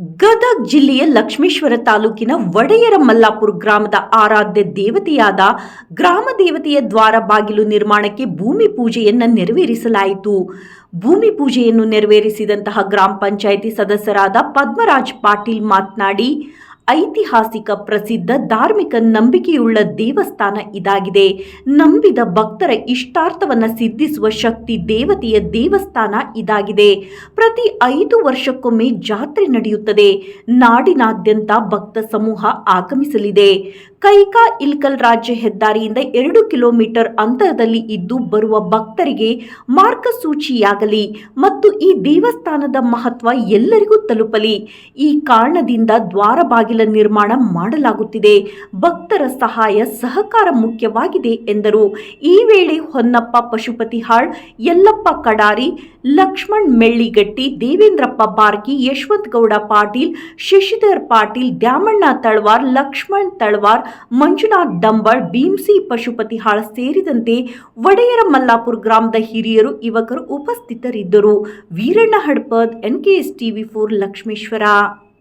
ಗದಗ್ ಜಿಲ್ಲೆಯ ಲಕ್ಷ್ಮೇಶ್ವರ ತಾಲೂಕಿನ ಒಡೆಯರ ಮಲ್ಲಾಪುರ ಗ್ರಾಮದ ಆರಾಧ್ಯ ದೇವತೆಯಾದ ಗ್ರಾಮ ದೇವತೆಯ ದ್ವಾರ ಬಾಗಿಲು ನಿರ್ಮಾಣಕ್ಕೆ ಭೂಮಿ ಪೂಜೆಯನ್ನು ನೆರವೇರಿಸಲಾಯಿತು. ಭೂಮಿ ಪೂಜೆಯನ್ನು ನೆರವೇರಿಸಿದಂತಹ ಗ್ರಾಮ ಪಂಚಾಯಿತಿ ಸದಸ್ಯರಾದ ಪದ್ಮರಾಜ್ ಪಾಟೀಲ್ ಮಾತನಾಡಿ ಐತಿಹಾಸಿಕ ಪ್ರಸಿದ್ಧ ಧಾರ್ಮಿಕ ನಂಬಿಕೆಯುಳ್ಳ ದೇವಸ್ಥಾನ ಇದಾಗಿದೆ. ನಂಬಿದ ಭಕ್ತರ ಇಷ್ಟಾರ್ಥವನ್ನು ಸಿದ್ಧಿಸುವ ಶಕ್ತಿ ದೇವತೆಯ ದೇವಸ್ಥಾನ ಇದಾಗಿದೆ. ಪ್ರತಿ ಐದು ವರ್ಷಕ್ಕೊಮ್ಮೆ ಜಾತ್ರೆ ನಡೆಯುತ್ತದೆ. ನಾಡಿನಾದ್ಯಂತ ಭಕ್ತ ಸಮೂಹ ಆಗಮಿಸಲಿದೆ. ಕೈಕಾ ಇಲ್ಕಲ್ ರಾಜ್ಯ ಹೆದ್ದಾರಿಯಿಂದ ಎರಡು ಕಿಲೋಮೀಟರ್ ಅಂತರದಲ್ಲಿ ಇದ್ದು ಬರುವ ಭಕ್ತರಿಗೆ ಮಾರ್ಗಸೂಚಿಯಾಗಲಿ ಮತ್ತು ಈ ದೇವಸ್ಥಾನದ ಮಹತ್ವ ಎಲ್ಲರಿಗೂ ತಲುಪಲಿ. ಈ ಕಾರಣದಿಂದ ದ್ವಾರ ಬಾಗಿಲ ನಿರ್ಮಾಣ ಮಾಡಲಾಗುತ್ತಿದೆ. ಭಕ್ತರ ಸಹಾಯ ಸಹಕಾರ ಮುಖ್ಯವಾಗಿದೆ ಎಂದರು. ಈ ವೇಳೆ ಹೊನ್ನಪ್ಪ ಪಶುಪತಿಹಾಳ್, ಯಲ್ಲಪ್ಪ ಕಡಾರಿ, ಲಕ್ಷ್ಮಣ್ ಮೆಳ್ಳಿಗಟ್ಟಿ, ದೇವೇಂದ್ರಪ್ಪ ಬಾರ್ಕಿ ಯಶವಂತ್ ಗೌಡ ಪಾಟೀಲ್, ಶಶಿಧರ್ ಪಾಟೀಲ್, ದ್ಯಾಮಣ್ಣ ತಳವಾರ್, ಲಕ್ಷ್ಮಣ್ ತಳವಾರ್ ಮಂಜುನಾಥ್ ಡಂಬಳ್ ಪಶುಪತಿ ಹಾಳ ಸೇರಿದಂತೆ ಒಡೆಯರ ಮಲ್ಲಾಪುರ ಗ್ರಾಮದ ಹಿರಿಯರು ಯುವಕರು ಉಪಸ್ಥಿತರಿದ್ದರು. Veeranna Hadpad NKS TV four Lakshmeshwar.